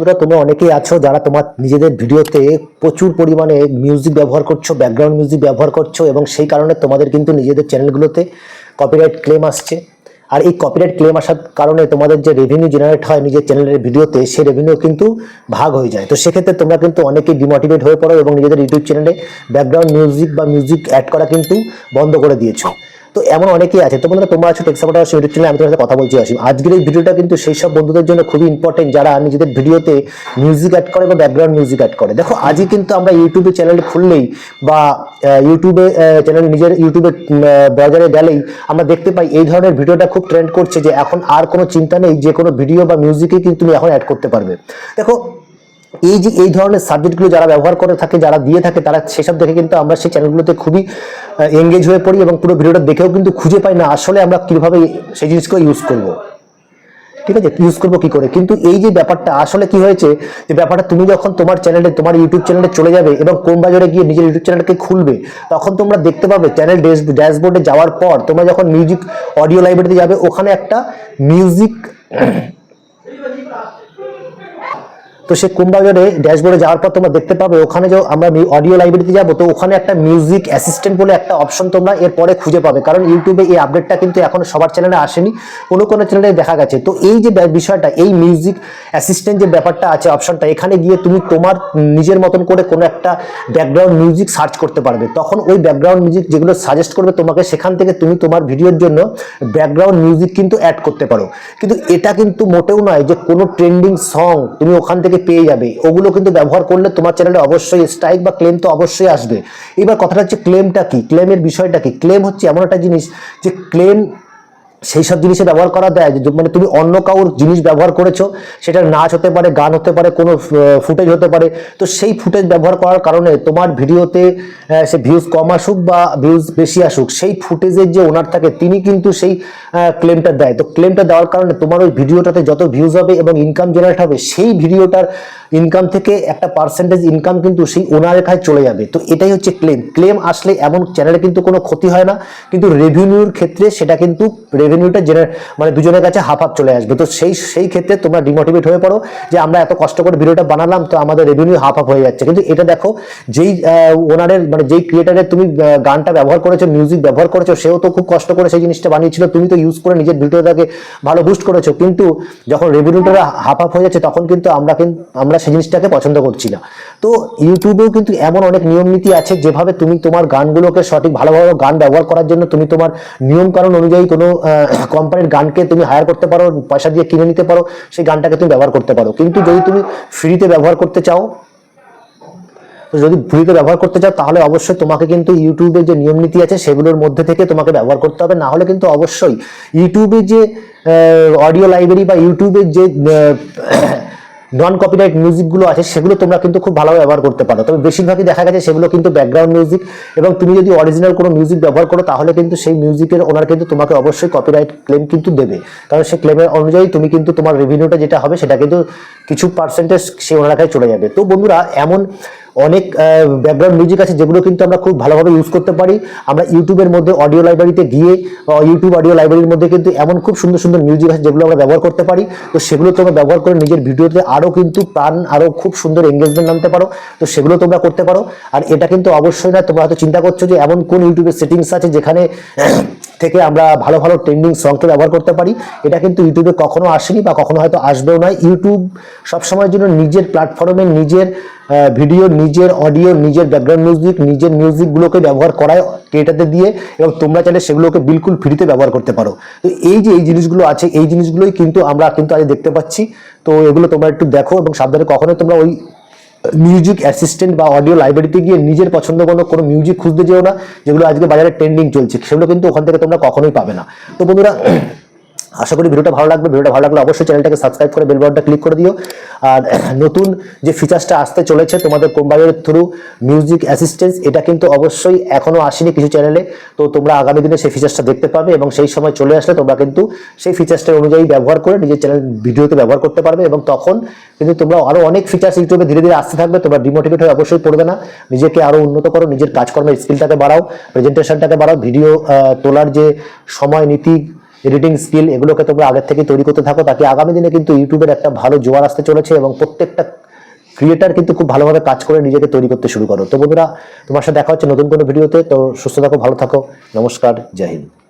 বন্ধুরা, তোমরা অনেকেই আছো যারা তোমার নিজেদের ভিডিওতে প্রচুর পরিমাণে মিউজিক ব্যবহার করছ ব্যাকগ্রাউন্ড মিউজিক ব্যবহার করছ এবং সেই কারণে তোমাদের কিন্তু নিজেদের চ্যানেলগুলোতে কপিরাইট ক্লেম আসছে। আর এই কপিরাইট ক্লেম আসার কারণে তোমাদের যে রেভিনিউ জেনারেট হয় নিজের চ্যানেলের ভিডিওতে, সেই রেভিনিউ কিন্তু ভাগ হয়ে যায়। তো সেক্ষেত্রে তোমরা কিন্তু অনেকেই ডিমোটিভেট হয়ে পড়ো এবং নিজেদের ইউটিউব চ্যানেলে ব্যাকগ্রাউন্ড মিউজিক বা মিউজিক অ্যাড করা কিন্তু বন্ধ করে দিয়েছ। তো এমন অনেকেই আছে। তো বন্ধুরা, তোমরা আছো টেক্সাপোর্টার ইউটিউব চ্যানেলে আমি তোমার সাথে কথা বলছি আসি আজকের এই ভিডিওটা কিন্তু সেই সব বন্ধুদের জন্য খুবই ইম্পর্টেন্ট যারা নিজেদের ভিডিওতে মিউজিক অ্যাড করে বা ব্যাকগ্রাউন্ড মিউজিক অ্যাড করে। দেখো আজকে কিন্তু আমরা ইউটিউবে চ্যানেল খুললেই বা ইউটিউবে চ্যানেল নিজের ইউটিউবে ব্রাউজারে গেলেই আমরা দেখতে পাই এই ধরনের ভিডিওটা খুব ট্রেন্ড করছে যে এখন আর কোনো চিন্তা নেই, যে কোনো ভিডিও বা মিউজিকে কিন্তু তুমি এখন অ্যাড করতে পারবে। দেখো এই যে, এই ধরনের সাবজেক্টগুলো যারা ব্যবহার করে থাকে, যারা দিয়ে থাকে, তারা সেসব দেখে কিন্তু আমরা সেই চ্যানেলগুলোতে খুবই এঙ্গেজ হয়ে পড়ি এবং পুরো ভিডিওটা দেখেও কিন্তু খুঁজে পাই না আসলে আমরা কীভাবে সেই জিনিসগুলো ইউজ করব। ঠিক আছে? ইউজ করব কি করে? কিন্তু এই যে ব্যাপারটা, আসলে কি হয়েছে, যে ব্যাপারটা তুমি যখন তোমার চ্যানেলে তোমার ইউটিউব চ্যানেলে চলে যাবে এবং কোন বাজারে গিয়ে নিজের ইউটিউব চ্যানেলকে খুলবে, তখন তোমরা দেখতে পাবে চ্যানেল ড্যাশবোর্ডে যাওয়ার পর তোমরা যখন মিউজিক অডিও লাইব্রেরিতে যাবে, ওখানে একটা মিউজিক তো সে কুম্বাজারে ড্যাশবোর্ডে যাওয়ার পর তোমরা দেখতে পাবে, ওখানে যে আমরা অডিও লাইব্রেরিতে যাব, তো ওখানে একটা মিউজিক অ্যাসিস্ট্যান্ট বলে একটা অপশন তোমরা এরপরে খুঁজে পাবে। কারণ ইউটিউবে এই আপডেটটা কিন্তু এখন সবার চ্যানেলে আসেনি, কোনো কোনো চ্যানেলে দেখা গেছে। তো এই যে বিষয়টা, এই মিউজিক অ্যাসিস্ট্যান্ট যে ব্যাপারটা আছে অপশনটা এখানে গিয়ে তুমি তোমার নিজের মতন করে কোনো একটা ব্যাকগ্রাউন্ড মিউজিক সার্চ করতে পারবে। তখন ওই ব্যাকগ্রাউন্ড মিউজিক যেগুলো সাজেস্ট করবে তোমাকে, সেখান থেকে তুমি তোমার ভিডিওর জন্য ব্যাকগ্রাউন্ড মিউজিক কিন্তু অ্যাড করতে পারো। কিন্তু এটা কিন্তু মোটেও নয় যে কোনো ট্রেন্ডিং সং তুমি ওখান থেকে পেয়ে যাবে। ওগুলো কিন্তু ব্যবহার করলে তোমার চ্যানেলে অবশ্যই স্ট্রাইক বা ক্লেম তো অবশ্যই আসবে। এবার কথাটা হচ্ছে ক্লেমটা কি? ক্লেমের বিষয়টা কি? ক্লেম হচ্ছে এমন একটা জিনিস যে ক্লেম সেই সব জিনিসে ব্যবহার করা দেয় মানে তুমি অন্য কাউর জিনিস ব্যবহার করেছ, সেটা নাচ হতে পারে, গান হতে পারে, কোনো ফুটেজ হতে পারে, তো সেই ফুটেজ ব্যবহার করার কারণে তোমার ভিডিওতে সে ভিউজ কম আসুক বা ভিউজ বেশি আসুক, সেই ফুটেজের যে ওনার থাকে, তিনি কিন্তু সেই ক্লেমটা দেয়। তো ক্লেমটা দেওয়ার কারণে তোমার ওই ভিডিওটাতে যত ভিউজ হবে এবং ইনকাম জেনারেট হবে, সেই ভিডিওটার ইনকাম থেকে একটা পার্সেন্টেজ ইনকাম কিন্তু সেই ওনারের কাছে চলে যাবে। তো এটাই হচ্ছে ক্লেম ক্লেম আসলে এমন চ্যানেলে কিন্তু কোনো ক্ষতি হয় না, কিন্তু রেভিনিউর ক্ষেত্রে সেটা কিন্তু রেভিনিউটা জেনে মানে দুজনের কাছে হাফ হাফ চলে আসবে। তো সেই সেই ক্ষেত্রে তোমরা ডিমোটিভেট হয়ে পড়ো যে আমরা এত কষ্ট করে ভিডিওটা বানালাম, তো আমাদের রেভিনিউ হাফ হাফ হয়ে যাচ্ছে। কিন্তু এটা দেখো, যেই ওনারের মানে যেই ক্রিয়েটারের তুমি গানটা ব্যবহার করেছ মিউজিক ব্যবহার করেছ, সেও তো খুব কষ্ট করে সেই জিনিসটা বানিয়েছিল, তুমি তো ইউজ করে নিজের ভিডিওটাকে ভালো বুস্ট করেছ। কিন্তু যখন রেভিনিউটা হাফ হাফ হয়ে যাচ্ছে, তখন কিন্তু আমরা কিন্তু, আমরা সেই জিনিসটাকে পছন্দ করছি না তো ইউটিউবেও কিন্তু এমন অনেক নিয়ম নীতি আছে যেভাবে তুমি তোমার গানগুলোকে সঠিক ভালো ভালো গান ব্যবহার করার জন্য তুমি তোমার নিয়ম কারণ অনুযায়ী কোনো কোম্পানির গানকে তুমি হায়ার করতে পারো, পয়সা দিয়ে কিনে নিতে পারো, সেই গানটাকে তুমি ব্যবহার করতে পারো। কিন্তু যদি তুমি ফ্রিতে ব্যবহার করতে চাও যদি ফ্রিতে ব্যবহার করতে চাও, তাহলে অবশ্যই তোমাকে কিন্তু ইউটিউবের যে নিয়ম নীতি আছে, সেগুলোর মধ্যে থেকে তোমাকে ব্যবহার করতে হবে। না হলে কিন্তু অবশ্যই ইউটিউবে যে অডিও লাইব্রেরি বা ইউটিউবের যে নন কপিরাইট মিউজিকগুলো আছে, সেগুলো তোমরা কিন্তু খুব ভালোভাবে ব্যবহার করতে পারো। তবে বেশিরভাগই দেখা গেছে সেগুলো কিন্তু ব্যাকগ্রাউন্ড মিউজিক এবং তুমি যদি অরিজিনাল কোনো মিউজিক ব্যবহার করো, তাহলে কিন্তু সেই মিউজিকের ওনার কিন্তু তোমাকে অবশ্যই কপিরাইট ক্লেম কিন্তু দেবে। কারণ সেই ক্লেমের অনুযায়ী তুমি কিন্তু তোমার রেভিনিউটা যেটা হবে, সেটা কিন্তু কিছু পার্সেন্টেজ সেই ওনার কাছে চলে যাবে। তো বন্ধুরা, এমন অনেক ব্যাকগ্রাউন্ড মিউজিক আছে যেগুলো কিন্তু আমরা খুব ভালোভাবে ইউজ করতে পারি। আমরা ইউটিউবের মধ্যে অডিও লাইব্রেরিতে গিয়ে ইউটিউব অডিও লাইব্রেরির মধ্যে কিন্তু এমন খুব সুন্দর সুন্দর মিউজিক আছে যেগুলো আমরা ব্যবহার করতে পারি। তো সেগুলো তোমরা ব্যবহার করে নিজের ভিডিওতে আরও কিন্তু প্রাণ আরও খুব সুন্দর এঙ্গেজমেন্ট আনতে পারো। তো সেগুলো তোমরা করতে পারো। আর এটা কিন্তু অবশ্যই না, তোমরা হয়তো চিন্তা করছ যে এমন কোন ইউটিউবের সেটিংস আছে যেখানে থেকে আমরা ভালো ভালো ট্রেন্ডিং সংকে ব্যবহার করতে পারি। এটা কিন্তু ইউটিউবে কখনো আসেনি বা কখনো হয়তো আসবেও না ইউটিউব সবসময়ের জন্য নিজের প্ল্যাটফর্মে নিজের ভিডিও নিজের অডিও নিজের ব্যাকগ্রাউন্ড মিউজিক নিজের মিউজিকগুলোকে ব্যবহার করায় ক্রিয়েটারদের দিয়ে এবং তোমরা চাইলে সেগুলোকে বিলকুল ফ্রিতে ব্যবহার করতে পারো। তো এই যে এই জিনিসগুলো আছে, এই জিনিসগুলোই কিন্তু আমরা কিন্তু আজ দেখতে পাচ্ছি। তো এগুলো তোমরা একটু দেখো এবং সাবধানে কখনোই তোমরা ওই মিউজিক অ্যাসিস্ট্যান্ট বা অডিও লাইব্রেরিতে গিয়ে নিজের পছন্দ কোনো কোনো মিউজিক খুঁজতে যেও না, যেগুলো আজকে বাজারে ট্রেন্ডিং চলছে। সেগুলো কিন্তু ওখান থেকে তোমরা কখনোই পাবে না। তো বন্ধুরা আশা করি ভিডিওটা ভালো লাগবে। ভিডিওটা ভালো লাগলে অবশ্যই চ্যানেলটাকে সাবস্ক্রাইব করে বেল বাটনটা ক্লিক করে দিও। আর নতুন যে ফিচার্সটা আসতে চলেছে তোমাদের কোম্পানির থ্রু মিউজিক অ্যাসিস্ট্যান্স এটা কিন্তু অবশ্যই এখনও আসেনি কিছু চ্যানেলে তো তোমরা আগামী দিনে সেই ফিচার্সটা দেখতে পাবে এবং সেই সময় চলে আসলে তোমরা কিন্তু সেই ফিচার্সটার অনুযায়ী ব্যবহার করে নিজের চ্যানেল ভিডিওতে ব্যবহার করতে পারবে এবং তখন কিন্তু তোমরা আরও অনেক ফিচার্স ইউটিউবে ধীরে ধীরে আসতে থাকবে। তোমরা ডিমোটিভেট হয়ে অবশ্যই পড়বে না। নিজেকে আরও উন্নত করো, নিজের কাজকর্মের স্কিলটাকে বাড়াও প্রেজেন্টেশনটাকে বাড়াও ভিডিও তোলার যে সময়, নীতি এডিটিং স্কিল এগুলোকে তোমরা আগের থেকে তৈরি করতে থাকো, তাকে আগামী দিনে কিন্তু ইউটিউবের একটা ভালো জোয়ার আসতে চলেছে এবং প্রত্যেকটা ক্রিয়েটার কিন্তু খুব ভালোভাবে কাজ করে নিজেকে তৈরি করতে শুরু করো। তো বন্ধুরা, তোমার সাথে দেখা হচ্ছে নতুন কোনো ভিডিওতে তো সুস্থ থাকো, ভালো থাকো, নমস্কার, জয় হিন্দ।